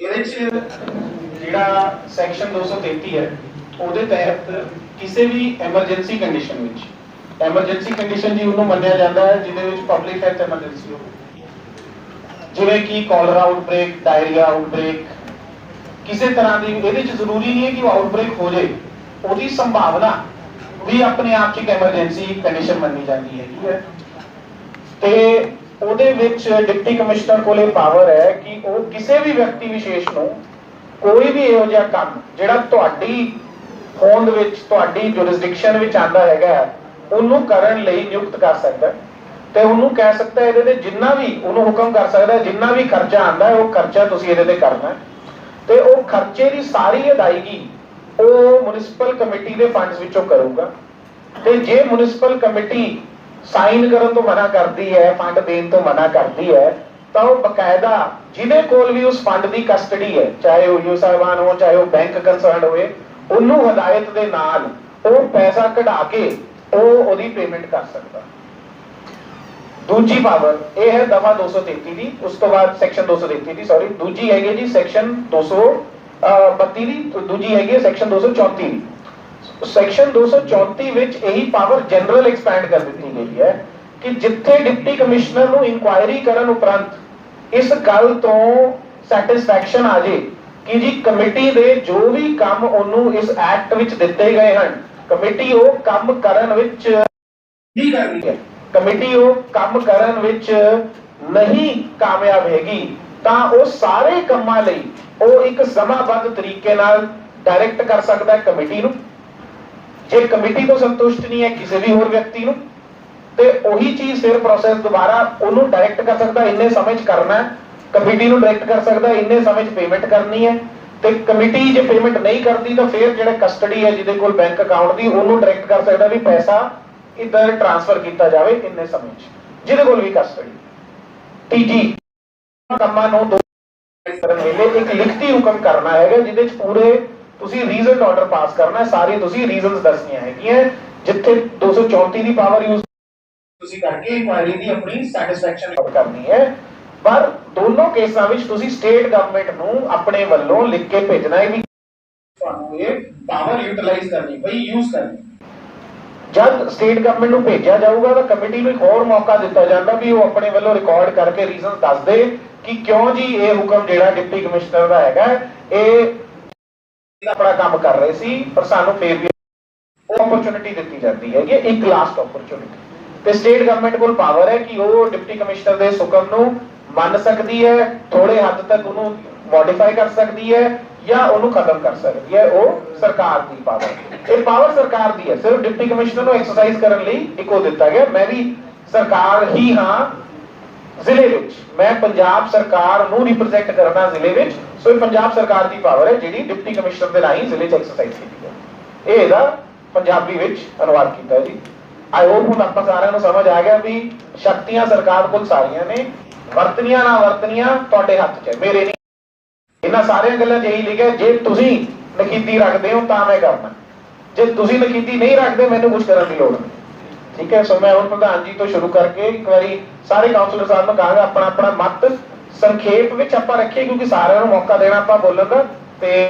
ਇਹਦੇ ਚ ਜਿਹੜਾ ਸੈਕਸ਼ਨ 233 ਹੈ, ਉਹਦੇ ਤਹਿਤ ਕਿਸੇ ਵੀ ਐਮਰਜੈਂਸੀ ਕੰਡੀਸ਼ਨ ਵਿੱਚ ਐਮਰਜੈਂਸੀ ਕੰਡੀਸ਼ਨ ਜੀ ਉਹਨੂੰ ਮੰਨਿਆ ਜਾਂਦਾ ਹੈ, ਜਿਹਦੇ ਵਿੱਚ ਪਬਲਿਕ ਹੈਲਥ ਐਮਰਜੈਂਸੀ ਹੋਵੇ। ਜਿਵੇਂ ਕਿ ਕਾਲਰਾ ਆਊਟਬ੍ਰੇਕ ਡਾਇਰੀਆ ਆਊਟਬ੍ਰੇਕ ਕਿਸੇ ਤਰ੍ਹਾਂ ਦੀ, ਇਹਦੇ ਚ ਜ਼ਰੂਰੀ ਨਹੀਂ ਹੈ ਕਿ ਉਹ ਆਊਟਬ੍ਰੇਕ ਹੋ ਜਾਏ। ਉਹਦੀ ਸੰਭਾਵਨਾ ਵੀ ਆਪਣੇ ਆਪ ਚ ਇੱਕ ਐਮਰਜੈਂਸੀ ਕੰਡੀਸ਼ਨ ਮੰਨੀ ਜਾਂਦੀ ਹੈਗੀ ਹੈ। ਤੇ ਉਹਦੇ ਵਿੱਚ ਡਿਪਟੀ ਕਮਿਸ਼ਨਰ ਕੋਲੇ ਪਾਵਰ ਹੈ ਕਿ ਉਹ ਕਿਸੇ ਵੀ ਵਿਅਕਤੀ ਵਿਸ਼ੇਸ਼ ਨੂੰ ਕੋਈ ਵੀ ਇਹੋ ਜਿਹਾ ਕੰਮ ਜਿਹੜਾ ਤੁਹਾਡੀ ਹੋਂਦ ਵਿੱਚ, ਤੁਹਾਡੀ ਜੁਰਿਸਡਿਕਸ਼ਨ ਵਿੱਚ ਆਂਦਾ ਹੈਗਾ ਉਹਨੂੰ ਕਰਨ ਲਈ ਨਿਯੁਕਤ ਕਰ ਸਕਦਾ ਤੇ ਉਹਨੂੰ ਕਹਿ ਸਕਦਾ ਹੈ ਇਹਦੇ ਤੇ ਜਿੰਨਾ ਵੀ ਉਹਨੂੰ ਹੁਕਮ ਕਰ ਸਕਦਾ ਹੈ, ਜਿੰਨਾ ਵੀ ਖਰਚਾ ਆਂਦਾ ਉਹ ਖਰਚਾ ਤੁਸੀਂ ਇਹਦੇ ਤੇ ਕਰਨਾ ਤੇ ਉਹ ਖਰਚੇ ਦੀ ਸਾਰੀ ਅਦਾਇਗੀ ਉਹ ਮਿਊਨਿਸਪਲ ਕਮੇਟੀ ਦੇ ਫੰਡਸ ਵਿੱਚੋਂ ਕਰੂਗਾ। ਤੇ ਜੇ ਮਿਊਨਿਸਪਲ ਕਮੇਟੀ ਸਾਈਨ ਕਰਨ ਤੋਂ ਮਨਾ ਕਰਦੀ ਹੈ, ਫੰਡ ਦੇਣ ਤੋਂ ਮਨਾ ਕਰਦੀ ਹੈ, ਤਾਂ ਉਹ ਬਕਾਇਦਾ ਜਿਹਦੇ ਕੋਲ ਵੀ ਉਸ ਫੰਡ ਦੀ ਕਸਟਡੀ ਹੈ, ਚਾਹੇ ਉਹ ਯੂ ਸਾਹਿਬਾਨ ਹੋ ਚਾਹੇ ਉਹ ਬੈਂਕ ਕੰਸਰਨਡ ਹੋਵੇ ਉਹਨੂੰ ਹਦਾਇਤ ਦੇ ਨਾਲ ਉਹ ਪੈਸਾ ਕਢਾ ਕੇ ਉਹ ਉਹਦੀ ਪੇਮੈਂਟ ਕਰ ਸਕਦਾ। ਦੂਜੀ ਪਾਵਰ, ਇਹ ਹੈ ਦਫਾ 233 ਦੀ, ਉਸ ਤੋਂ ਬਾਅਦ ਸੈਕਸ਼ਨ 233 ਦੀ ਸੌਰੀ ਦੂਜੀ ਹੈਗੀ ਜੀ ਸੈਕਸ਼ਨ 232 ਦੀ, ਦੂਜੀ ਹੈਗੀ ਸੈਕਸ਼ਨ 234 ਦੀ। ਸੈਕਸ਼ਨ 234 ਵਿੱਚ ਇਹੀ ਪਾਵਰ ਜਨਰਲ ਐਕਸਪੈਂਡ ਕਰ ਦਿੱਤੀ ਗਈ ਹੈ ਕਿ ਜਿੱਥੇ ਡਿਪਟੀ ਕਮਿਸ਼ਨਰ ਨੂੰ ਇਨਕੁਆਇਰੀ ਕਰਨ ਉਪਰੰਤ ਇਸ ਗੱਲ ਤੋਂ ਸੈਟੀਸਫੈਕਸ਼ਨ ਆ ਜੇ ਕਿ ਜੀ ਕਮੇਟੀ ਦੇ ਜੋ ਵੀ ਕੰਮ ਉਹਨੂੰ ਇਸ ਐਕਟ ਵਿੱਚ ਦਿੱਤੇ ਗਏ ਹਨ ਕਮੇਟੀ ਉਹ ਕੰਮ ਕਰਨ ਵਿੱਚ ਨਹੀਂ ਕਰਨੀ ਹੈ। ਕਮੇਟੀ ਉਹ ਕੰਮ ਕਰਨ ਵਿੱਚ ਨਹੀਂ ਕਾਮਯਾਬ ਹੈਗੀ, ਤਾਂ ਉਹ ਸਾਰੇ ਕੰਮਾਂ ਲਈ ਉਹ ਇੱਕ ਸਮਾਬੱਧ ਤਰੀਕੇ ਨਾਲ ਡਾਇਰੈਕਟ ਕਰ ਸਕਦਾ ਹੈ ਕਮੇਟੀ ਨੂੰ। ਜੇ ਕਮੇਟੀ ਤੋਂ ਸੰਤੁਸ਼ਟ ਨਹੀਂ ਹੈ ਕਿਸੇ ਵੀ ਹੋਰ ਵਿਅਕਤੀ ਨੂੰ। ਤੇ ਉਹੀ ਚੀਜ਼ ਫਿਰ ਪ੍ਰੋਸੈਸ ਦੁਬਾਰਾ ਉਹਨੂੰ ਡਾਇਰੈਕਟ ਕਰ ਸਕਦਾ, ਇੰਨੇ ਸਮੇਂ 'ਚ ਕਰਨਾ ਕਮੇਟੀ ਨੂੰ ਡਾਇਰੈਕਟ ਕਰ ਸਕਦਾ, ਇੰਨੇ ਸਮੇਂ 'ਚ ਪੇਮੈਂਟ ਕਰਨੀ ਹੈ। ਤੇ ਕਮੇਟੀ ਜੇ ਪੇਮੈਂਟ ਨਹੀਂ ਕਰਦੀ ਤਾਂ ਫਿਰ ਜਿਹੜਾ ਕਸਟਡੀ ਹੈ, ਜਿਹਦੇ ਕੋਲ ਬੈਂਕ ਅਕਾਊਂਟ ਦੀ, ਉਹਨੂੰ ਡਾਇਰੈਕਟ ਕਰ ਸਕਦਾ ਵੀ ਪੈਸਾ ਇੱਧਰ ਟ੍ਰਾਂਸਫਰ ਕੀਤਾ ਜਾਵੇ ਇੰਨੇ ਸਮੇਂ 'ਚ। ਜਿਹਦੇ ਕੋਲ ਵੀ ਕਸਟਡੀ ਤੀਜੀ ਕੰਮਾਂ ਨੂੰ ਦੋ ਕਰਨ ਵੇਲੇ ਇੱਕ ਲਿਖਤੀ ਹੁਕਮ ਕਰਨਾ ਹੈਗਾ, ਜਿਹਦੇ 'ਚ ਪੂਰੇ ਤੁਸੀਂ ਰੀਜ਼ਨਡ ਆਰਡਰ ਪਾਸ ਕਰਨਾ, ਸਾਰੇ ਤੁਸੀਂ ਰੀਜ਼ਨਸ ਦੱਸਣੀਆਂ ਹੈਗੀਆਂ, ਜਿੱਥੇ 234 ਦੀ ਪਾਵਰ ਯੂਜ਼ ਤੁਸੀਂ ਕਰਕੇ ਇਨਕੁਆਇਰੀ ਦੀ ਆਪਣੀ ਸੈਟੀਸਫੈਕਸ਼ਨ ਕਰਨੀ ਹੈ। ਪਰ ਦੋਨੋਂ ਕੇਸਾਂ ਵਿੱਚ ਤੁਸੀਂ ਸਟੇਟ ਗਵਰਨਮੈਂਟ ਨੂੰ ਆਪਣੇ ਵੱਲੋਂ ਲਿਖ ਕੇ ਭੇਜਣਾ ਹੈ ਵੀ ਤੁਹਾਨੂੰ ਇਹ ਪਾਵਰ ਯੂਟਿਲਾਈਜ਼ ਕਰਨੀ ਪਈ ਯੂਜ਼ ਕਰਨੀ। ਜਦ ਸਟੇਟ ਗਵਰਨਮੈਂਟ ਨੂੰ ਭੇਜਿਆ ਜਾਊਗਾ ਤਾਂ ਕਮੇਟੀ ਨੂੰ ਇੱਕ ਹੋਰ ਮੌਕਾ ਦਿੱਤਾ ਜਾਂਦਾ ਵੀ ਉਹ ਆਪਣੇ ਵੱਲੋਂ ਰਿਕਾਰਡ ਕਰਕੇ ਰੀਜ਼ਨ ਦੱਸ ਦੇ ਕਿ ਕਿਉਂ ਜੀ ਇਹ ਹੁਕਮ ਜਿਹੜਾ ਡਿਪਟੀ ਕਮਿਸ਼ਨਰ ਦਾ ਹੈਗਾ, ਇਹ ਆਪਣਾ ਕੰਮ ਕਰ ਰਹੇ ਸੀ, ਪਰ ਸਾਨੂੰ ਫੇਰ ਵੀ ਉਹ ਓਪਰਚੁਨਿਟੀ ਦਿੱਤੀ ਜਾਂਦੀ ਹੈ ਕਿ ਇੱਕ ਲਾਸਟ ਓਪਰਚੁਨਿਟੀ ਤੇ ਸਟੇਟ ਗਵਰਨਮੈਂਟ ਕੋਲ ਪਾਵਰ ਹੈ ਕਿ ਉਹ ਡਿਪਟੀ ਕਮਿਸ਼ਨਰ ਦੇ ਹੁਕਮ ਨੂੰ ਮੰਨ ਸਕਦੀ ਹੈ ਥੋੜੇ ਹੱਦ ਤੱਕ ਉਹਨੂੰ ਮੋਡੀਫਾਈ ਕਰ ਸਕਦੀ ਹੈ, ਜਾਂ ਉਹਨੂੰ ਖਤਮ ਕਰ ਸਕਦੀ ਹੈ, ਉਹ ਸਰਕਾਰ ਦੀ ਪਾਵਰ ਇਹ ਪਾਵਰ ਸਰਕਾਰ ਦੀ ਹੈ, ਸਿਰਫ ਡਿਪਟੀ ਕਮਿਸ਼ਨਰ ਨੂੰ ਐਕਸਰਸਾਈਜ਼ ਕਰਨ ਲਈ ਇੱਕ ਦਿੱਤਾ ਗਿਆ। ਮੈਂ ਵੀ ਸਰਕਾਰ ਹੀ ਹਾਂ ਜ਼ਿਲ੍ਹੇ ਵਿੱਚ। ਮੈਂ ਪੰਜਾਬ ਸਰਕਾਰ ਨੂੰ ਰਿਪਰੈਜ਼ੈਂਟ ਕਰਨਾ ਜ਼ਿਲ੍ਹੇ ਵਿੱਚ ਸੋ ਇਹ ਪੰਜਾਬ ਸਰਕਾਰ ਦੀ ਪਾਵਰ ਹੈ, ਜਿਹੜੀ ਡਿਪਟੀ ਕਮਿਸ਼ਨਰ ਦੇ ਰਾਹੀਂ ਜ਼ਿਲ੍ਹੇ 'ਚ ਐਕਸਰਸਾਈਜ਼ ਕੀਤੀ ਹੈ। ਇਹ ਇਹਦਾ ਪੰਜਾਬੀ ਵਿੱਚ ਅਨੁਵਾਦ ਕੀਤਾ ਜੀ। ਆਈ ਹੋਪ ਹੁਣ ਆਪਾਂ ਸਾਰਿਆਂ ਨੂੰ ਸਮਝ ਆ ਗਿਆ ਵੀ ਸ਼ਕਤੀਆਂ ਸਰਕਾਰ ਕੋਲ ਸਾਰੀਆਂ ਨੇ ਵਰਤਨੀਆਂ ਨਾ ਵਰਤਨੀਆਂ ਤੁਹਾਡੇ ਹੱਥ 'ਚ ਮੇਰੇ ਨਹੀਂ। ਇਹਨਾਂ ਸਾਰੀਆਂ ਗੱਲਾਂ 'ਚ ਲਿਖਿਆ, ਜੇ ਤੁਸੀਂ ਨਖੀਤੀ ਰੱਖਦੇ ਹੋ ਤਾਂ ਮੈਂ ਕਰਨਾ। ਜੇ ਤੁਸੀਂ ਨਖੀਤੀ ਨਹੀਂ ਰੱਖਦੇ, ਮੈਨੂੰ ਕੁਝ ਕਰਨ ਦੀ ਲੋੜ ਨਹੀਂ। ਠੀਕ ਹੈ, ਸੋ ਮੈਂ ਹੁਣ ਪ੍ਰਧਾਨ ਜੀ ਤੋਂ ਸ਼ੁਰੂ ਕਰਕੇ ਇੱਕ ਵਾਰੀ ਸਾਰੇ ਕਾਉਂਸਲਰ ਸਾਹਿਬ ਨੂੰ ਕਹਾਂਗਾ ਆਪਣਾ ਆਪਣਾ ਮਤ ਸੰਖੇਪ ਵਿੱਚ ਆਪਾਂ ਰੱਖੀਏ ਕਿਉਂਕਿ ਸਾਰਿਆਂ ਨੂੰ ਮੌਕਾ ਦੇਣਾ ਆਪਾਂ ਬੋਲਣ ਦਾ ਤੇ